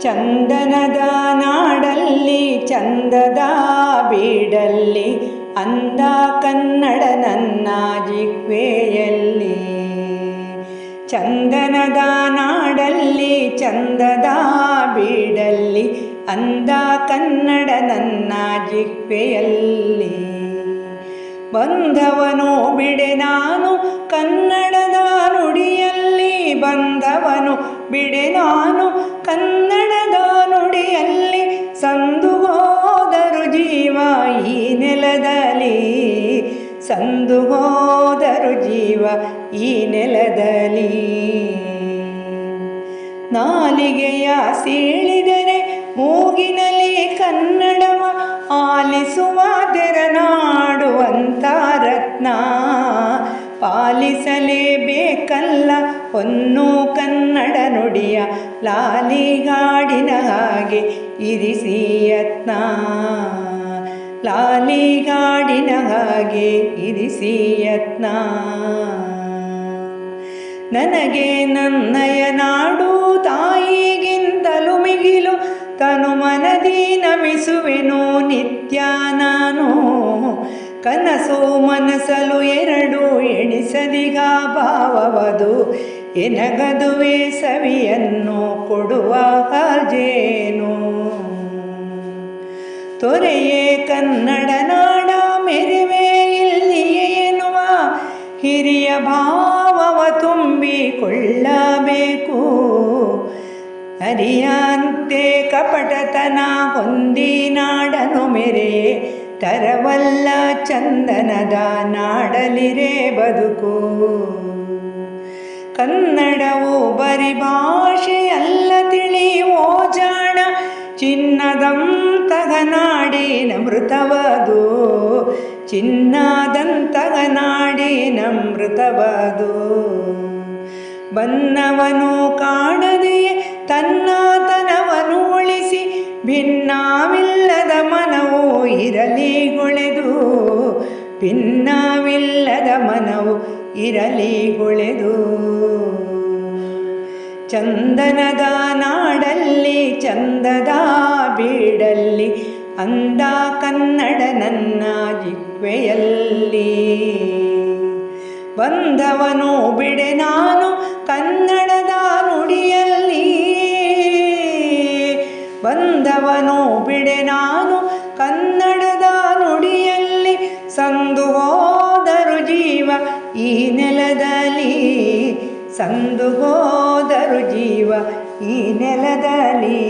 ಚಂದನದ ನಾಡಲ್ಲಿ, ಚಂದದ ಬೀಡಲ್ಲಿ ಅಂದ ಕನ್ನಡ ನನ್ನ ಜಿಕ್ವೆಯಲ್ಲಿ ಚಂದನದ ನಾಡಲ್ಲಿ, ಚಂದದ ಬೀಡಲ್ಲಿ ಅಂದ ಕನ್ನಡ ನನ್ನ ಜಿಕ್ವೆಯಲ್ಲಿ ಬಂಧವನು ಬಿಡೆ ಬಂಧವನು ಬಿಡೆ ನಾನು. ಕನ್ನಡದ ನುಡಿಯಲ್ಲಿ ಸಂದು ಹೋದರು ಜೀವ ಈ ನೆಲದಲ್ಲಿ. ಸಂದು ಹೋದರು ಜೀವ ಈ ನೆಲದಲ್ಲಿ. ನಾಲಿಗೆಯ ಸೀಳಿದರೆ ಮೂಗಿನಲ್ಲಿ ಕನ್ನಡವ ಆಲಿಸುವ ತೆರನಾಡುವಂಥ ರತ್ನ. ಪಾಲಿಸಲೇಬೇಕಲ್ಲ ಹೊನ್ನು ಕನ್ನಡ ನುಡಿಯ ಲಾಲಿಗಾಡಿನ ಹಾಗೆ ಇರಿಸಿ ಯತ್ನ. ಲಾಲಿಗಾಡಿನ ಹಾಗೆ ಇರಿಸಿ ಯತ್ನ. ನನಗೆ ನನ್ನಯ ನಾಡು ತಾಯಿಗಿಂತಲೂ ಮಿಗಿಲು, ತನು ಮನದಿ ನಮಿಸುವೆನು ನಿತ್ಯ ನಾನು. ಕನಸು ಮನಸಲು ಎರಡು ಎಣಿಸದಿಗ ಭಾವವದು. ಎನಗದುವೆ ಸವಿಯನ್ನು ಕೊಡುವ ಹಾಜೇನು ತೊರೆಯೇ ಕನ್ನಡ ನಾಡ ಮೆರಿವೆ ಇಲ್ಲಿಯೇ ಎನ್ನುವ ಹಿರಿಯ ಭಾವವ ತುಂಬಿಕೊಳ್ಳಬೇಕು. ಅರಿಯಂತೆ ಕಪಟತನ ಹೊಂದಿ ನಾಡನು ಮೆರೆ ತರವಲ್ಲ ಚಂದನದ ನಾಡಲಿರೇ ಬದುಕು. ಕನ್ನಡವು ಬರಿ ಭಾಷೆಯಲ್ಲ ತಿಳಿ ಓಜಾಣ ಚಿನ್ನದಂತಗ ನಾಡಿನ ಮೃತವದು. ಚಿನ್ನದಂತಹ ನಾಡಿನ ಮೃತವದು. ಬನ್ನವನು ಕಾಣದೆಯೇ ತನ್ನಾತನವನು ಉಳಿಸಿ, ಭಿನ್ನವಿಲ್ಲದ ಮನವು ಇರಲಿಗೊಳೆದು ಭಿನ್ನವಿಲ್ಲದ ಮನವು ಇರಲಿ ಗೊಳೆದು. ಚಂದನದ ನಾಡಲ್ಲಿ, ಚಂದದ ಬೀಡಲ್ಲಿ, ಅಂದ ಕನ್ನಡ ನನ್ನ ಜಿಗ್ವೆಯಲ್ಲಿ. ಬಂದವನು ಬಿಡೆ ನಾನು, ಕನ್ನಡದ ನುಡಿಯಲ್ಲಿ. ಬಂದವನು ಬಿಡೆ ನಾನು ಕನ್ನಡದ ನುಡಿಯಲ್ಲಿ ಸಂದು ಹೋದರು ಜೀವ ಈ ನೆಲದಲ್ಲಿ. ಸಂದು ಹೋದರು ಜೀವ ಈ ನೆಲದಲ್ಲಿ.